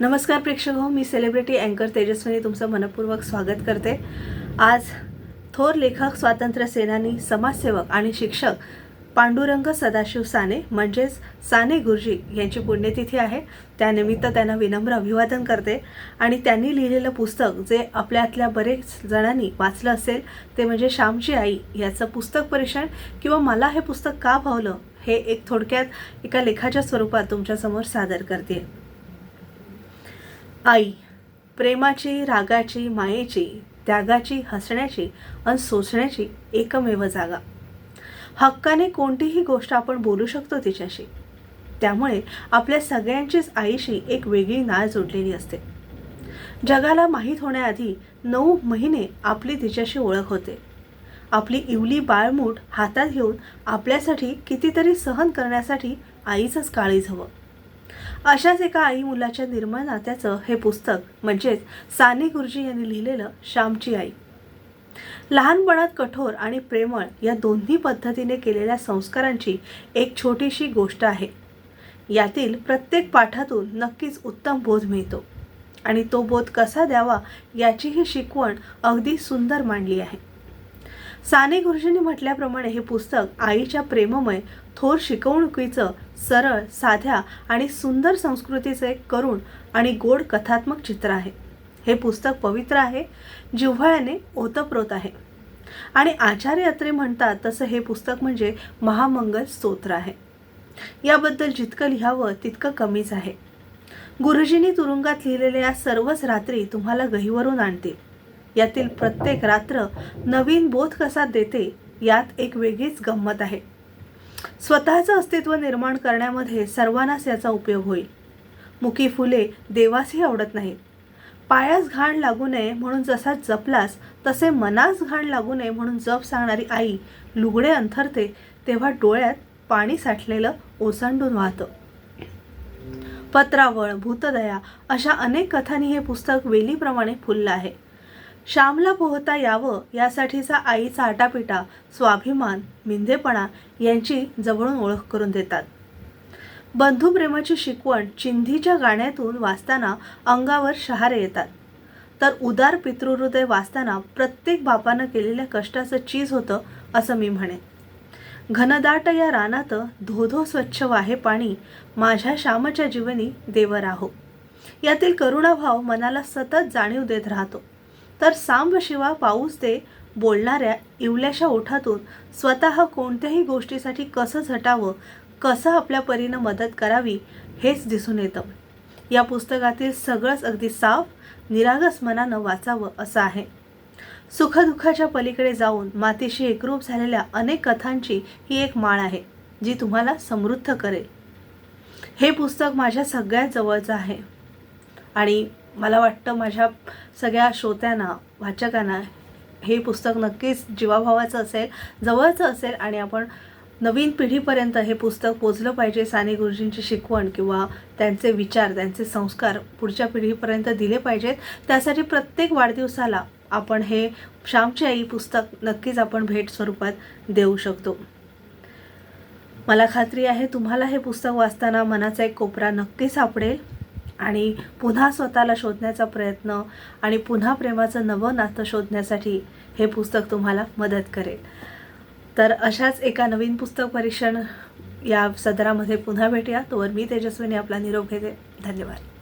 नमस्कार प्रेक्षक हो मी सेलिब्रिटी अँकर तेजस्विनी तुमचं मनपूर्वक स्वागत करते. आज थोर लेखक स्वातंत्र्य सेनानी समाजसेवक आणि शिक्षक पांडुरंग सदाशिव साने म्हणजेच साने गुरुजी यांची पुण्यतिथी आहे. त्यानिमित्त त्यांना विनम्र अभिवादन करते. आणि त्यांनी लिहिलेलं पुस्तक जे आपल्यातल्या बरेच जणांनी वाचलं असेल ते म्हणजे श्यामची आई याचं पुस्तक परीक्षण किंवा मला हे पुस्तक का भावलं हे एक थोडक्यात एका लेखाच्या स्वरूपात तुमच्यासमोर सादर करते. आई प्रेमाची रागाची मायेची त्यागाची हसण्याची आणि सोसण्याची एकमेव जागा. हक्काने कोणतीही गोष्ट आपण बोलू शकतो तिच्याशी. त्यामुळे आपल्या सगळ्यांचीच आईशी एक वेगळी नाळ जोडलेली असते. जगाला माहीत होण्याआधी नऊ महिने आपली तिच्याशी ओळख होते. आपली इवली बाळमूठ हातात घेऊन आपल्यासाठी कितीतरी सहन करण्यासाठी आईचंच काळीज हवं. अशाच एका आई मुलाच्या निर्मळ नात्याचं हे पुस्तक म्हणजेच साने गुरुजी यांनी लिहिलेलं श्यामची आई. लहानपणात कठोर आणि प्रेमळ या दोन्ही पद्धतीने केलेल्या संस्कारांची एक छोटीशी गोष्ट आहे. यातील प्रत्येक पाठातून नक्कीच उत्तम बोध मिळतो आणि तो बोध कसा द्यावा याची ही शिकवण अगदी सुंदर मांडली आहे. साने गुरुजींनी म्हटल्याप्रमाणे हे पुस्तक आईच्या प्रेममय थोर शिकवणुकीचं सरळ साध्या आणि सुंदर संस्कृतीचे एक करुण आणि गोड कथात्मक चित्र आहे. हे पुस्तक पवित्र आहे जिव्हाळ्याने ओतप्रोत आहे. आणि आचार्य अत्रे म्हणतात तसं हे पुस्तक म्हणजे महामंगल स्तोत्र आहे. याबद्दल जितकं लिहावं तितकं कमीच आहे. गुरुजींनी तुरुंगात लिहिलेल्या या सर्वच रात्री तुम्हाला गहीवरून आणतील. यातील प्रत्येक रात्र नवीन बोध कसा देते यात एक वेगळीच गंमत आहे. स्वतःचं अस्तित्व निर्माण करण्यामध्ये सर्वांनाच याचा उपयोग होईल. मुकी फुले देवासही आवडत नाहीत. पायास घाण लागू नये म्हणून जसा जपलास तसे मनास घाण लागू नये म्हणून जप सांगणारी आई लुगडे अंथरते तेव्हा डोळ्यात पाणी साठलेलं ओसांडून वाहतं. पत्रावळ भूतदया अशा अनेक कथांनी हे पुस्तक वेलीप्रमाणे फुललं आहे. श्यामला पोहता यावं यासाठीचा आईचा आटापिटा स्वाभिमान मिंधेपणा यांची जवळून ओळख करून देतात. बंधुप्रेमाची शिकवण चिंधीच्या गाण्यातून वाचताना अंगावर शहारे येतात. तर उदार पितृहृदय वाचताना प्रत्येक बापानं केलेल्या कष्टाचं चीज होतं असं मी म्हणेन. घनदाट या रानात धोधो स्वच्छ वाहे पाणी माझ्या श्यामच्या जीवनी देवर आहो यातील करुणाभाव मनाला सतत जाणीव देत राहतो. तर सांब शिवा पाऊस दे बोलणाऱ्या इवल्याशा ओठातून स्वतः कोणत्याही गोष्टीसाठी कसं झटावं कसं आपल्या परीनं मदत करावी हेच दिसून येतं. या पुस्तकातील सगळंच अगदी साफ निरागस मनानं वाचावं असं आहे. सुखदुःखाच्या पलीकडे जाऊन मातीशी एकरूप झालेल्या अनेक कथांची ही एक माळ आहे जी तुम्हाला समृद्ध करेल. हे पुस्तक माझ्या सगळ्यात जवळचं आहे. आणि मला वाटतं माझ्या सगळ्या श्रोत्यांना वाचकांना हे पुस्तक नक्कीच जीवाभावाचं असेल जवळचं असेल आणि आपण नवीन पिढीपर्यंत हे पुस्तक पोचलं पाहिजे साने गुरुजींची शिकवण किंवा त्यांचे विचार त्यांचे संस्कार पुढच्या पिढीपर्यंत दिले पाहिजेत. त्यासाठी प्रत्येक वाढदिवसाला आपण हे श्यामची आई पुस्तक नक्कीच आपण भेट स्वरूपात देऊ शकतो. मला खात्री आहे तुम्हाला हे पुस्तक वाचताना मनाचा एक कोपरा नक्की सापडेल. आणि पुन्हा स्वतःला शोधण्याचा प्रयत्न आणि पुन्हा प्रेमाचं नवं नातं शोधण्यासाठी हे पुस्तक तुम्हाला मदत करेल. तर अशाच एका नवीन पुस्तक परीक्षण या सदरामध्ये पुन्हा भेटूया. तोवर मी तेजस्विनी आपला निरोप घेते. धन्यवाद.